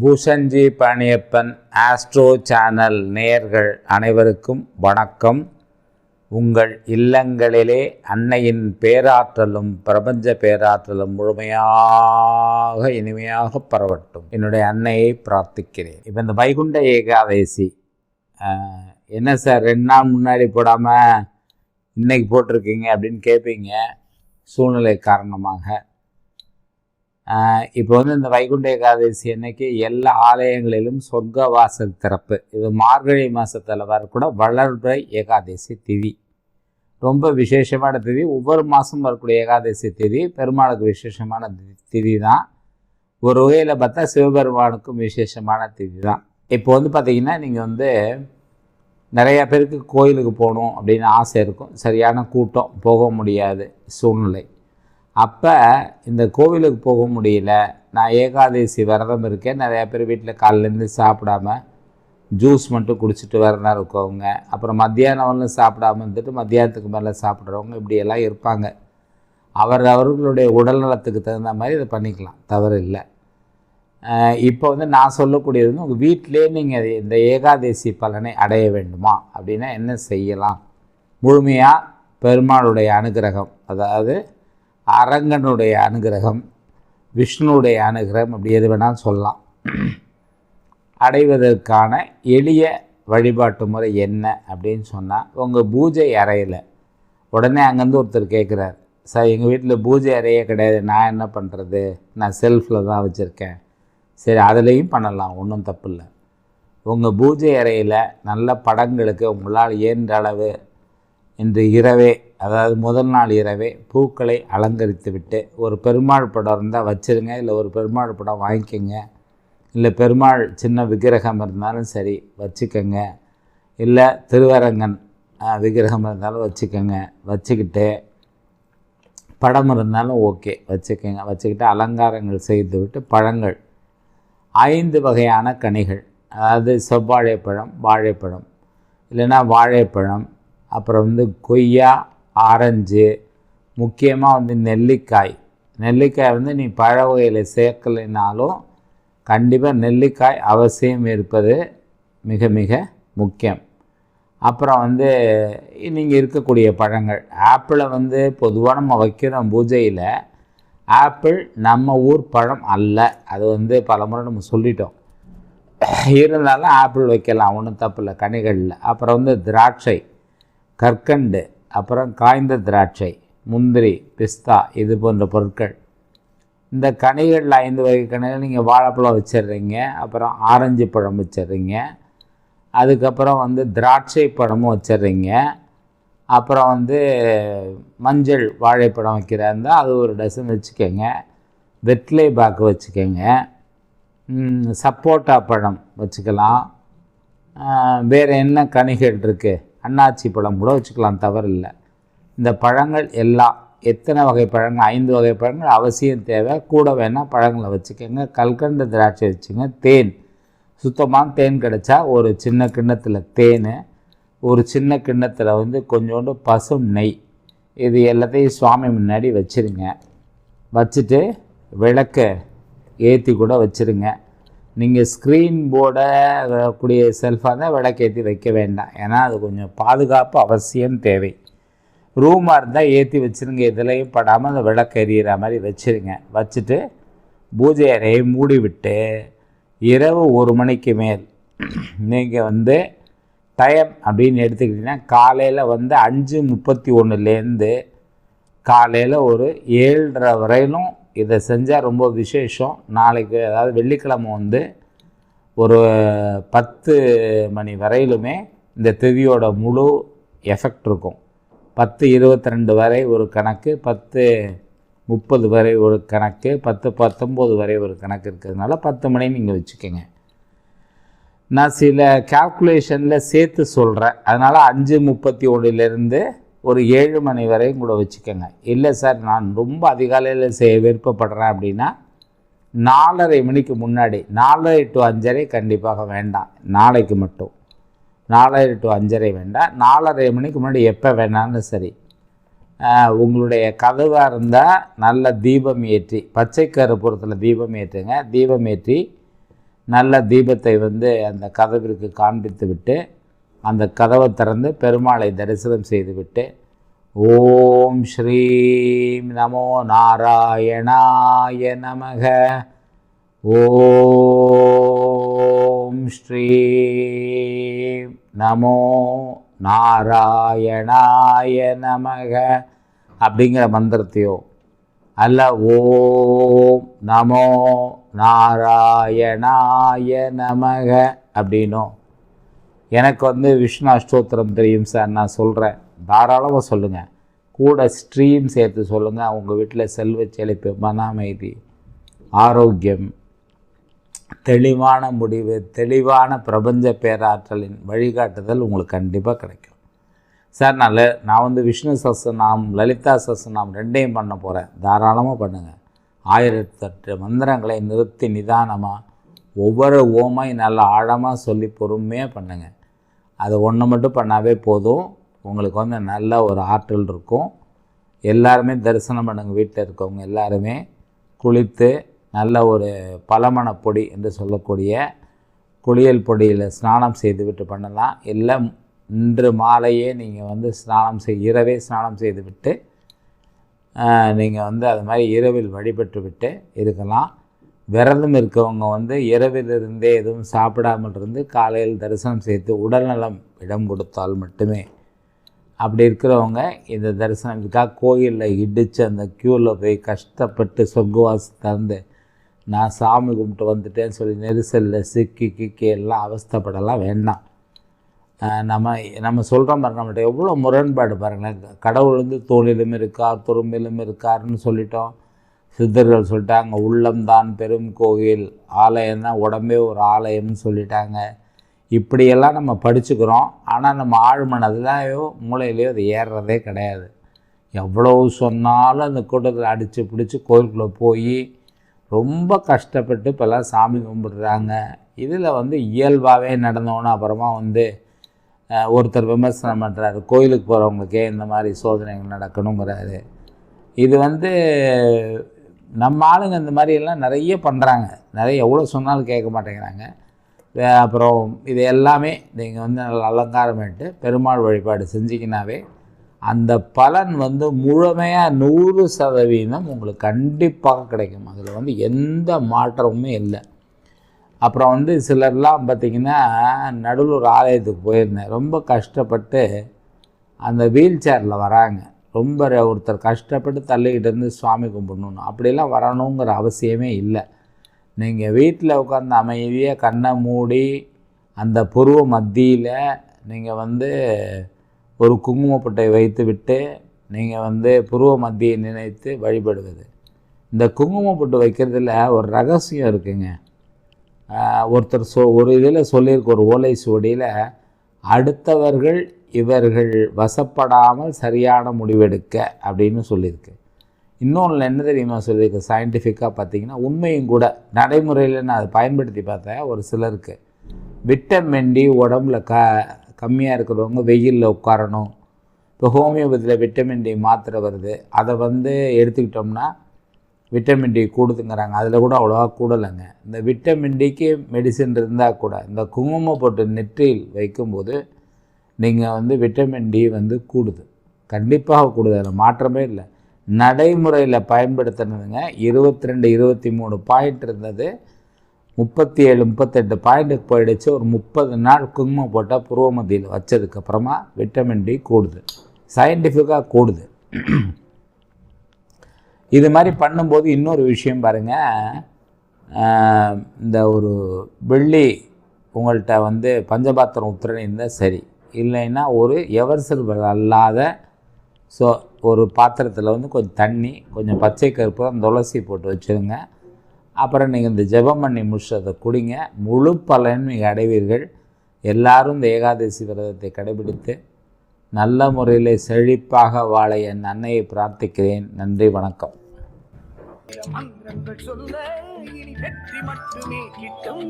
பூஷன்ஜி Palaniappan astro channel நேயர்கள் அனைவருக்கும் வணக்கம். உங்கள் இல்லங்களிலே அன்னையின் பேராற்றலும் பிரபஞ்ச பேராற்றலும் முழுமையாக இனிமையாக பரவட்டும். என்னுடைய அன்னையை பிரார்த்திக்கிறேன். இப்போ இந்த வைகுண்ட ஏகாதேசி என்ன சார் ரெண்டு நாள் முன்னாடி போடாமல் இன்னைக்கு போட்டிருக்கீங்க அப்படின்னு கேட்பீங்க சூழ்நிலை காரணமாக. இப்போ வந்து இந்த வைகுண்ட ஏகாதசி அன்னைக்கு எல்லா ஆலயங்களிலும் சொர்க்க வாசல் திறப்பு. இது மார்கழி மாதத்தில் வரக்கூட வளர்பிறை ஏகாதசி திதி. ரொம்ப விசேஷமான திதி. ஒவ்வொரு மாதம் வரக்கூடிய ஏகாதசி திதி. பெருமாளுக்கு விசேஷமான தி- திதி தான் ஒரு வகையில் பார்த்தா சிவபெருமானுக்கும் விசேஷமான திதி தான் இப்போ வந்து பார்த்திங்கன்னா நீங்கள் வந்து நிறையா பேருக்கு கோயிலுக்கு போகணும் அப்படின்னு ஆசை இருக்கும். சரியான கூட்டம் போக முடியாது சூழ்நிலை. அப்போ இந்த கோவிலுக்கு போக முடியல. நான் ஏகாதசி விரதம் இருக்கேன். நிறையா பேர் வீட்டில் காலிலேருந்து சாப்பிடாம ஜூஸ் மட்டும் குடிச்சிட்டு விரதம் இருக்கவங்க அப்புறம் மத்தியானம்லாம் சாப்பிடாம இருந்துட்டு மத்தியானத்துக்கு மேலே சாப்பிட்றவங்க இப்படியெல்லாம் இருப்பாங்க. அவர் அவர்களுடைய உடல் நலத்துக்கு தகுந்த மாதிரி இதை பண்ணிக்கலாம். தவறு இல்லை. இப்போ வந்து நான் சொல்லக்கூடியது வந்து உங்கள் வீட்டிலே நீங்கள் இந்த ஏகாதசி பலனை அடைய வேண்டுமா? அப்படின்னா என்ன செய்யலாம்? முழுமையாக பெருமாளுடைய அனுகிரகம். அதாவது அரங்கனுடைய அனுகிரகம் விஷ்ணுடைய அனுகிரகம் அப்படி எது வேணாலும் சொல்லலாம். அடைவதற்கான எளிய வழிபாட்டு முறை என்ன அப்படின்னு சொன்னால் உங்கள் பூஜை அறையில் உடனே அங்கேருந்து ஒருத்தர் கேட்குறார் சார் எங்கள் வீட்டில் பூஜை அறையே கிடையாது நான் என்ன பண்ணுறது நான் செல்ஃபில் தான் வச்சுருக்கேன். சரி அதுலேயும் பண்ணலாம் ஒன்றும் தப்பு இல்லை. உங்கள் பூஜை அறையில் நல்ல படங்களுக்கு உங்களால் இயன்ற அளவு இன்று இரவே அதாவது முதல் நாள் இரவே பூக்களை அலங்கரித்து விட்டு ஒரு பெருமாள் படம் இருந்தால் வச்சுருங்க இல்லை ஒரு பெருமாள் படம் வாங்கிக்கோங்க இல்லை பெருமாள் சின்ன விக்கிரகம் இருந்தாலும் சரி வச்சுக்கோங்க இல்லை திருவரங்கன் விக்கிரகம் இருந்தாலும் வச்சுக்கோங்க வச்சுக்கிட்டு படம் இருந்தாலும் ஓகே வச்சுக்கோங்க வச்சுக்கிட்டு அலங்காரங்கள் செய்து விட்டு பழங்கள் ஐந்து வகையான கனிகள் அதாவது செவ்வாழைப்பழம் வாழைப்பழம் இல்லைன்னா வாழைப்பழம் அப்புறம் வந்து கொய்யா ஆரஞ்சு முக்கியமாக வந்து நெல்லிக்காய். நெல்லிக்காய் வந்து நீ பழ வகையில் சேர்க்கலைனாலும் கண்டிப்பாக நெல்லிக்காய் அவசியம் இருப்பது மிக மிக முக்கியம். அப்புறம் வந்து நீங்கள் இருக்கக்கூடிய பழங்கள். ஆப்பிளை வந்து பொதுவாக நம்ம வைக்கிறோம் பூஜையில் ஆப்பிள் நம்ம ஊர் பழம் அல்ல. அது வந்து பலமுறை நம்ம சொல்லிட்டோம். இருந்தாலும் ஆப்பிள் வைக்கலாம் ஒன்றும் தப்பு இல்லை கனிகளில் அப்புறம் வந்து திராட்சை. கற்கண்டு அப்புறம் காய்ந்த திராட்சை முந்திரி பிஸ்தா இது போன்ற பொருட்கள். இந்த கனிகளில் ஐந்து வகை கனிகள் நீங்கள் வாழைப்பழம் வச்சிடுறீங்க அப்புறம் ஆரஞ்சு பழம் வச்சிடுறீங்க அதுக்கப்புறம் வந்து திராட்சை பழமும் வச்சிடுறீங்க அப்புறம் வந்து மஞ்சள் வாழைப்பழம் வைக்கிறா இருந்தால் அது ஒரு டசன் வச்சுக்கோங்க வெற்றிலை பாக்கு வச்சுக்கோங்க சப்போட்டா பழம் வச்சுக்கலாம். வேறு என்ன கனிகள் இருக்குது அன்னாச்சி பழம் கூட வச்சுக்கலாம் தவறில்லை. இந்த பழங்கள் எல்லாம் எத்தனை வகை பழங்கள் ஐந்து வகை பழங்கள் அவசியம் தேவை. கூட வேணால் பழங்களை வச்சுக்கோங்க. கல்கண்டு திராட்சை வச்சுங்க. தேன். சுத்தமான தேன் கிடச்சா ஒரு சின்ன கிண்ணத்தில் தேன் ஒரு சின்ன கிண்ணத்தில் வந்து கொஞ்சோண்டு பசும் நெய். இது எல்லாத்தையும் சுவாமி முன்னாடி வச்சிருங்க. வச்சுட்டு விளக்க ஏற்றி கூட வச்சுருங்க. நீங்கள் ஸ்க்ரீன் போர்டை கூடிய செல்ஃபாக தான் விளக்கேற்றி வைக்க வேண்டாம். ஏன்னா அது கொஞ்சம் பாதுகாப்பு அவசியம் தேவை. ரூமாக இருந்தால் ஏற்றி வச்சுருங்க. எதுலேயும் படாமல் அந்த விளக்கு எரியிற மாதிரி வச்சுருங்க. வச்சுட்டு பூஜை அறையை மூடிவிட்டு இரவு ஒரு மணிக்கு மேல் நீங்கள் வந்து டைம் அப்படின்னு எடுத்துக்கிட்டிங்கன்னா காலையில் வந்து அஞ்சு முப்பத்தி ஒன்றுலேருந்து காலையில் ஒரு ஏழரை வரையிலும் இதை செஞ்சால் ரொம்ப விசேஷம். நாளைக்கு அதாவது வெள்ளிக்கிழமை வந்து ஒரு பத்து மணி வரையிலுமே இந்த திதியோட முழு எஃபெக்ட் இருக்கும். பத்து இருபத்தி ரெண்டு வரை ஒரு கணக்கு பத்து முப்பது வரை ஒரு கணக்கு பத்து பத்தொம்போது வரை ஒரு கணக்கு இருக்கிறதுனால பத்து மணி நீங்கள் வச்சுக்கோங்க. நான் சில கால்குலேஷனில் சேர்த்து சொல்கிறேன் அதனால் அஞ்சு முப்பத்தி ஒன்றுலேருந்து ஒரு ஏழு மணி வரையும் கூட வச்சுக்கோங்க. இல்லை சார் நான் ரொம்ப அதிகாலையில் செய்ய விருப்பப்படுறேன் அப்படின்னா நாலரை மணிக்கு முன்னாடி நாலரை டு அஞ்சரை கண்டிப்பாக வேண்டாம். நாளைக்கு மட்டும். நாலரை டு அஞ்சரை வேண்டாம். நாலரை மணிக்கு முன்னாடி எப்போ வேணாலும் சரி. உங்களுடைய கதவாக இருந்தால் நல்ல தீபம் ஏற்றி பச்சை கருப்புறத்தில் தீபம் ஏற்றுங்க. தீபம் ஏற்றி நல்ல தீபத்தை வந்து அந்த கதவிற்கு காண்பித்து விட்டு அந்த கதவை திறந்து பெருமாளை தரிசனம் செய்துவிட்டு ஓம் ஸ்ரீம் நமோ நாராயணாய நமக. ஓம் ஸ்ரீம் நமோ நாராயணாய நமக. அப்படிங்கிற மந்திரத்தையோ அல்ல ஓம் நமோ நாராயணாய நமக. அப்படின்னும் எனக்கு வந்து விஷ்ணு அஷ்டோத்திரம் தெரியும் சார் நான் சொல்கிறேன் தாராளமாக சொல்லுங்கள் கூட ஸ்ட்ரீம் சேர்த்து சொல்லுங்கள் அவங்க வீட்டில் செல்வ செழிப்பு மன அமைதி ஆரோக்கியம் தெளிவான முடிவு தெளிவான பிரபஞ்ச பேராற்றலின் வழிகாட்டுதல் உங்களுக்கு கண்டிப்பாக கிடைக்கும். சார் நான் நான் வந்து விஷ்ணு சஸ்நாம் லலிதா சஸ்நாம் ரெண்டையும் பண்ண போகிறேன் தாராளமாக பண்ணுங்கள் ஆயிரத்தெட்டு மந்திரங்களை நிறுத்தி நிதானமாக ஒவ்வொரு ஓமை நல்லா ஆழமாக சொல்லி பொறுமையாக பண்ணுங்கள் அது ஒன்று மட்டும் பண்ணாவே போதும். உங்களுக்கு வந்து நல்ல ஒரு ஆற்றல் இருக்கும். எல்லாருமே தரிசனம் பண்ணுங்க வீட்டில் இருக்கவங்க எல்லாருமே. குளித்து நல்ல ஒரு பலமணப்பொடி பொடி என்று சொல்லக்கூடிய குளியல் பொடியில் ஸ்நானம் செய்துவிட்டு பண்ணலாம். இல்லை இன்று மாலையே நீங்கள் வந்து ஸ்நானம் செய் இரவே ஸ்நானம் செய்துவிட்டு நீங்கள் வந்து அது மாதிரி இரவில் வழிபட்டு விட்டு இருக்கலாம். விரதம் இருக்கவங்க வந்து இரவிலிருந்தே எதுவும் சாப்பிடாமல் இருந்து காலையில் தரிசனம் செய்து உடல்நலம் இடம் கொடுத்தால் மட்டுமே. அப்படி இருக்கிறவங்க இந்த தரிசனத்துக்காக கோயிலில் இடித்து அந்த க்யூவில் போய் கஷ்டப்பட்டு சொர்க்கவாசி தந்து நான் சாமி கும்பிட்டு வந்துட்டேன்னு சொல்லி நெரிசலில் சிக்கி கிக்கி எல்லாம் அவஸ்தைப்படலாம் வேண்டாம். நம்ம நம்ம சொல்கிற மாதிரி நம்மள்ட்ட எவ்வளோ முரண்பாடு பாருங்களேன். கடவுள் வந்து தோளிலும் இருக்கார் துரும்பிலும் இருக்காருன்னு சொல்லிட்டோம். சித்தர்கள் சொல்லிட்டாங்க உள்ளம்தான் பெரும் கோயில். ஆலயம் தான் உடம்பே ஒரு ஆலயம்னு சொல்லிட்டாங்க. இப்படியெல்லாம் நம்ம படிச்சுக்கிறோம். ஆனால் நம்ம ஆழ்மனதுலையோ மூளையிலையோ அது ஏறுறதே கிடையாது. எவ்வளோ சொன்னாலும் அந்த கூட்டத்தில் அடித்து பிடிச்சி கோயிலுக்குள்ளே போய் ரொம்ப கஷ்டப்பட்டு இப்போல்லாம் சாமி கும்பிடுறாங்க. இதில் வந்து இயல்பாகவே நடந்தோன்னு அப்புறமா வந்து ஒருத்தர் விமர்சனம் பண்ணுறாரு கோயிலுக்கு போகிறவங்களுக்கே இந்த மாதிரி சோதனைகள் நடக்கணுங்கிறாரு. இது வந்து நம்ம ஆளுங்க இந்த மாதிரி எல்லாம் நிறைய பண்ணுறாங்க நிறைய எவ்வளோ சொன்னாலும் கேட்க மாட்டேங்கிறாங்க. அப்புறம் இது எல்லாமே நீங்கள் வந்து நல்ல அலங்காரமிட்டு பெருமாள் வழிபாடு செஞ்சிங்கனாவே அந்த பலன் வந்து முழுமையாக நூறு சதவீதம் உங்களுக்கு கண்டிப்பாக கிடைக்கும். அதில் வந்து எந்த மாற்றமுமே இல்லை. அப்புறம் வந்து சிலர்லாம் பார்த்திங்கன்னா நடுவில் ஆலயத்துக்கு போயிருந்தேன். ரொம்ப கஷ்டப்பட்டு அந்த வீல் சேரில் வராங்க. ரொம்ப ஒருத்தர் கஷ்டப்பட்டு தள்ளிக்கிட்டு இருந்து சுவாமி கும்பிடணும் அப்படிலாம் வரணுங்கிற அவசியமே இல்லை. நீங்கள் வீட்டில் உட்காந்து அமைதியாக கண்ணை மூடி அந்த புருவ மத்தியில் நீங்கள் வந்து ஒரு குங்குமப்பட்டை வைத்து விட்டு நீங்கள் வந்து புருவ மத்தியை நினைத்து வழிபடுவது. இந்த குங்குமப்பட்டு வைக்கிறதுல ஒரு ரகசியம் இருக்குங்க. ஒருத்தர் சொ ஒரு இதில் சொல்லியிருக்க ஒரு ஓலை சுவடியில் அடுத்தவர்கள் இவர்கள் வசப்படாமல் சரியான முடிவெடுக்க அப்படின்னு சொல்லியிருக்கு. இன்னொன்று என்ன தெரியுமா சொல்லியிருக்கு? சயின்டிஃபிக்காக பார்த்தீங்கன்னா உண்மையும் கூட நடைமுறையில் நான் அதை பயன்படுத்தி பார்த்தேன். ஒரு சிலருக்கு. விட்டமின் டி உடம்புல க கம்மியாக இருக்கிறவங்க வெயிலில் உட்காரணும். இப்போ ஹோமியோபதியில் விட்டமின் டி மாத்திரை வருது. அதை வந்து எடுத்துக்கிட்டோம்னா விட்டமின் டி கூடுதுங்கிறாங்க. அதில் கூட அவ்வளோவா கூடலைங்க. இந்த விட்டமின் டிக்கு மெடிசின் இருந்தால் கூட இந்த குங்குமம் போட்டு நெற்றியில் வைக்கும்போது நீங்கள் வந்து விட்டமின் டி வந்து கூடுது. கண்டிப்பாக கூடுது. அதில் மாற்றமே இல்லை. நடைமுறையில் பயன்படுத்தினதுங்க இருபத்தி ரெண்டு இருபத்தி மூணு பாயிண்ட் இருந்தது. முப்பத்தி ஏழு முப்பத்தெட்டு பாயிண்ட்டுக்கு போயிடுச்சு. ஒரு முப்பது நாள் குங்குமம் போட்டால் புருவமத்தியில் வச்சதுக்கப்புறமா விட்டமின் டி கூடுது. சயின்டிஃபிக்காக கூடுது. இது மாதிரி பண்ணும்போது இன்னொரு விஷயம் பாருங்கள் இந்த ஒரு வெள்ளி உங்கள்கிட்ட வந்து பஞ்சபாத்திரம் உத்திரன் இருந்தால் சரி. இல்லைன்னா ஒரு எவர்சல் அல்லாத ஸோ ஒரு பாத்திரத்தில் வந்து கொஞ்சம் தண்ணி கொஞ்சம் பச்சை கருப்பு துளசி போட்டு வச்சுருங்க. அப்புறம் நீங்கள் இந்த ஜெபம் பண்ணி முடிச்சதை குடிங்க. முழு பலன் நீங்கள் அடைவீர்கள். எல்லாரும் இந்த ஏகாதசி விரதத்தை கடைபிடித்து நல்ல முறையில் செழிப்பாக வாழ என் அன்னையை பிரார்த்திக்கிறேன். நன்றி வணக்கம். மந்திரங்கள் சொல்ல இனி வெற்றி மட்டுமே கிட்டும்.